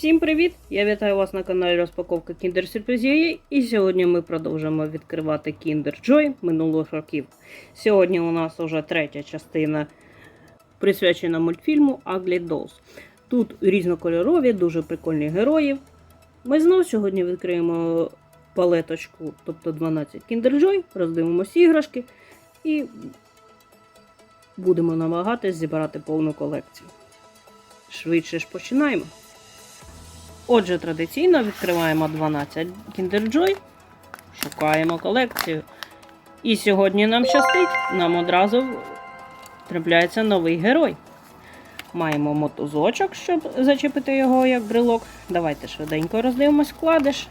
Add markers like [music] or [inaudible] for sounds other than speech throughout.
Всім привіт! Я вітаю вас на каналі Розпаковка Kinder Surprise і сьогодні ми продовжимо відкривати Kinder Joy минулих років. Сьогодні у нас вже третя частина присвячена мультфільму Ugly Dolls. Тут різнокольорові, дуже прикольні герої. Ми знову сьогодні відкриємо палеточку, тобто 12 Kinder Joy, роздивимося іграшки і будемо намагатись зібрати повну колекцію. Швидше ж починаємо. Отже, традиційно відкриваємо 12 Kinder Joy, шукаємо колекцію. І сьогодні нам щастить, нам одразу трапляється новий герой. Маємо мотузочок, щоб зачепити його як брелок. Давайте швиденько роздивимось вкладиш.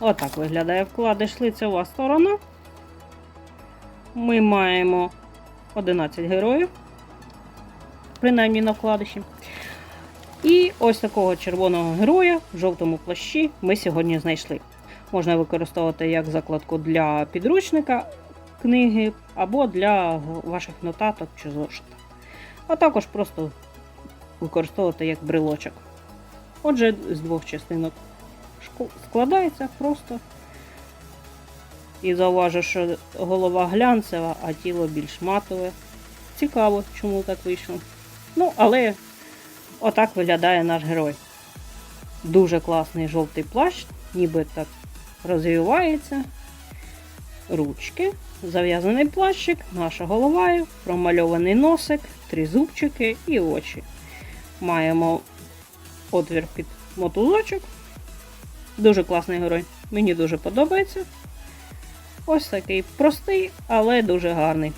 Отак виглядає вкладиш лицева сторона. Ми маємо 11 героїв, принаймні на вкладиші. І ось такого червоного героя в жовтому плащі ми сьогодні знайшли. Можна використовувати як закладку для підручника книги або для ваших нотаток чи зошита. А також просто використовувати як брелочок. Отже, з двох частинок складається просто. І зауважу, що голова глянцева, а тіло більш матове. Цікаво, чому так вийшло. Ну, але Отак виглядає наш герой. Дуже класний жовтий плащ, ніби так розвивається. Ручки, зав'язаний плащик, наша голова, промальований носик, три зубчики і очі. Маємо отвір під мотузочок. Дуже класний герой. Мені дуже подобається. Ось такий простий, але дуже гарний.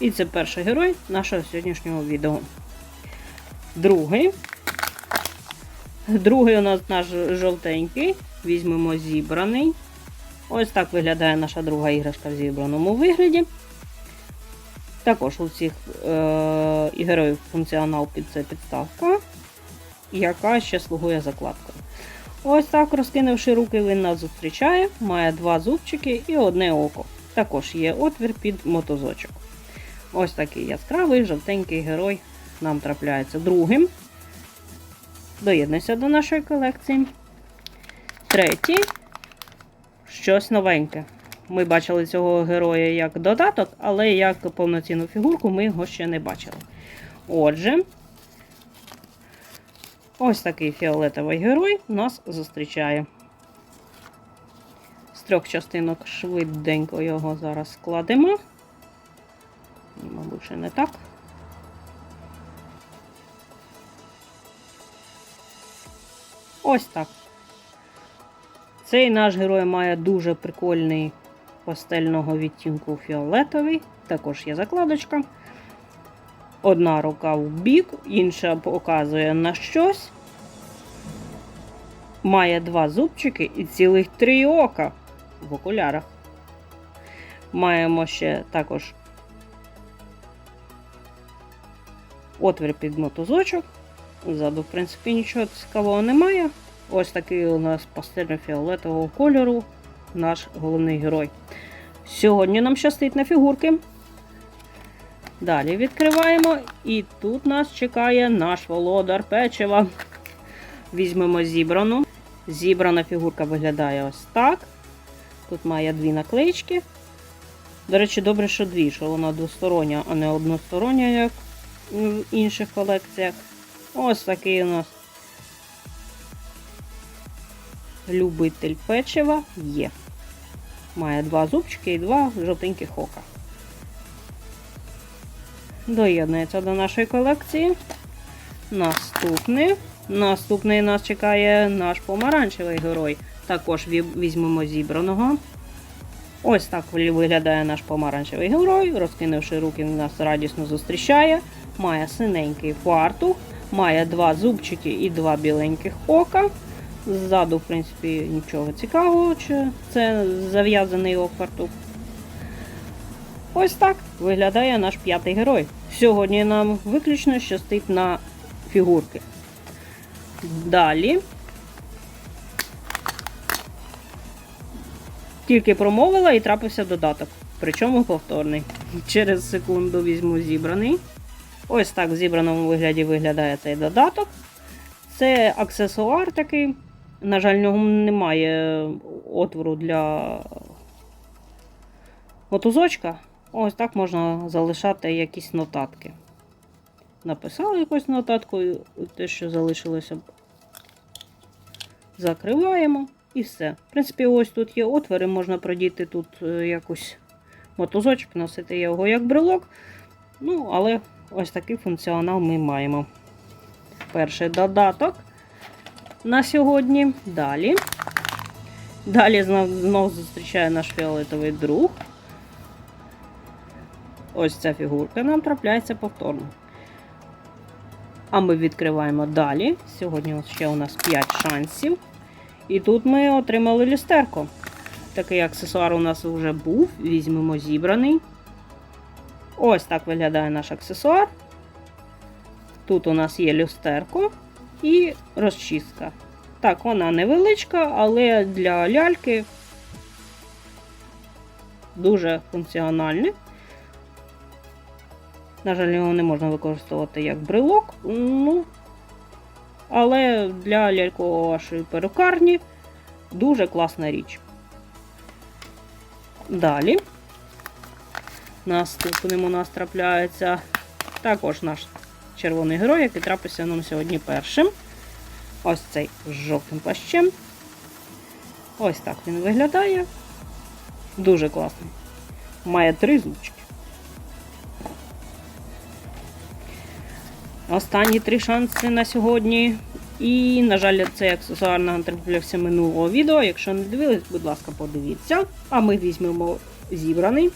І це перший герой нашого сьогоднішнього відео. Другий. Другий у нас наш жовтенький. Візьмемо зібраний. Ось так виглядає наша друга іграшка в зібраному вигляді. Також у цих е- героїв функціонал під це підставка, яка ще слугує закладкою. Ось так, розкинувши руки, він нас зустрічає, має два зубчики і одне око. Також є отвір під мотозочок. Ось такий яскравий жовтенький герой нам трапляється другим. Доєднуйся до нашої колекції. Третій. Щось новеньке. Ми бачили цього героя як додаток, але як повноцінну фігурку ми його ще не бачили. Отже, ось такий фіолетовий герой нас зустрічає. З трьох частинок швиденько його зараз складемо. Мабуть, ще не так. Ось так. Цей наш герой має дуже прикольний пастельного відтінку фіолетовий. Також є закладочка. Одна рука в бік, інша показує на щось. Має два зубчики і цілих три ока в окулярах. Маємо ще також отвір під мотузочок. Ззаду, в принципі, нічого цікавого немає. Ось такий у нас пастельно-фіолетового кольору наш головний герой. Сьогодні нам щастить на фігурки. Далі відкриваємо, і тут нас чекає наш володар печива. Візьмемо зібрану. Зібрана фігурка виглядає ось так. Тут має дві наклеїчки. До речі, добре, що дві, що вона двостороння, а не одностороння, як в інших колекціях. Ось такий у нас любитель печива є. Має два зубчики і два жовтеньких ока. Доєднується до нашої колекції. Наступний. Наступний нас чекає наш помаранчевий герой. Також візьмемо зібраного. Ось так виглядає наш помаранчевий герой. Розкинувши руки, він нас радісно зустрічає. Має синенький фартух, має два зубчики і два біленьких ока. Ззаду, в принципі, нічого цікавого, чи це зав'язаний фартух. Ось так виглядає наш п'ятий герой. Сьогодні нам виключно щастить на фігурки. Далі. Тільки промовила і трапився додаток. Причому повторний. Через секунду візьму зібраний. Ось так в зібраному вигляді виглядає цей додаток. Це аксесуар такий. На жаль, в нього немає отвору для мотузочка. Ось так можна залишати якісь нотатки. Написали якусь нотатку, те, що залишилося, закриваємо і все. В принципі, ось тут є отвори, можна продіти тут е, якусь мотузочок, носити його як брелок. Ну, але ось такий функціонал ми маємо. Перший додаток на сьогодні. Далі. Далі знов, знов зустрічає наш фіолетовий друг. Ось ця фігурка нам трапляється повторно. А ми відкриваємо далі. Сьогодні ще у нас 5 шансів. І тут ми отримали люстерко. Такий аксесуар у нас вже був. Візьмемо зібраний. Ось так виглядає наш аксесуар. Тут у нас є люстерко і розчистка. Так, вона невеличка, але для ляльки дуже функціональний. На жаль, його не можна використовувати як брелок. Ну, але для лялькової вашої перукарні дуже класна річ. Далі. Наступним у нас трапляється також наш червоний герой, який трапився нам сьогодні першим. Ось цей з жовтим плащем. Ось так він виглядає. Дуже класний. Має три зубчики. Останні три шанси на сьогодні. І, на жаль, цей аксесуар нам траплявся минулого відео. Якщо не дивились, будь ласка, подивіться. А ми візьмемо зібраний.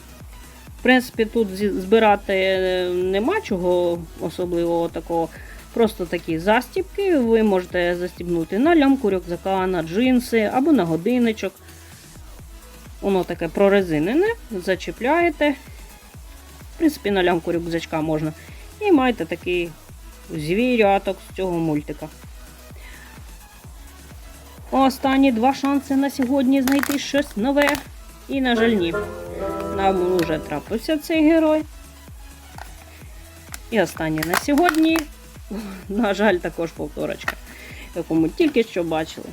В принципі, тут збирати е, нема чого особливого такого. Просто такі застібки. Ви можете застібнути на лямку рюкзака, на джинси або на годинничок. Воно таке прорезинене, зачіпляєте. В принципі, на лямку рюкзачка можна. І маєте такий звіряток з цього мультика. Останні два шанси на сьогодні знайти щось нове. І, на жаль, ні. Нам вже трапився цей герой. І останнє на сьогодні. [laughs] На жаль, також повторочка, яку ми тільки що бачили.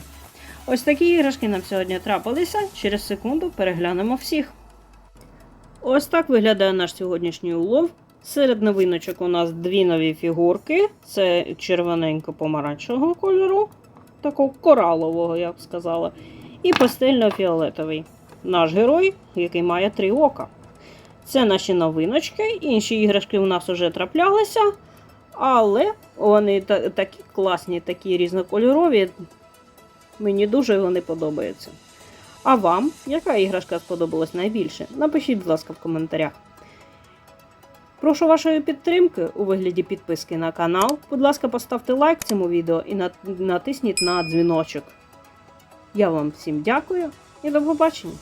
Ось такі іграшки нам сьогодні трапилися. Через секунду переглянемо всіх. Ось так виглядає наш сьогоднішній улов. Серед новиночок у нас дві нові фігурки. Це червоненько-помаранчевого кольору, такого коралового, я б сказала. І пастельно-фіолетовий. Наш герой, який має три ока. Це наші новиночки. Інші іграшки у нас вже траплялися. Але вони та- такі класні, такі різнокольорові. Мені дуже вони подобаються. А вам, яка іграшка сподобалась найбільше? Напишіть, будь ласка, в коментарях. Прошу вашої підтримки у вигляді підписки на канал. Будь ласка, поставте лайк цьому відео і натисніть на дзвіночок. Я вам всім дякую і до побачення!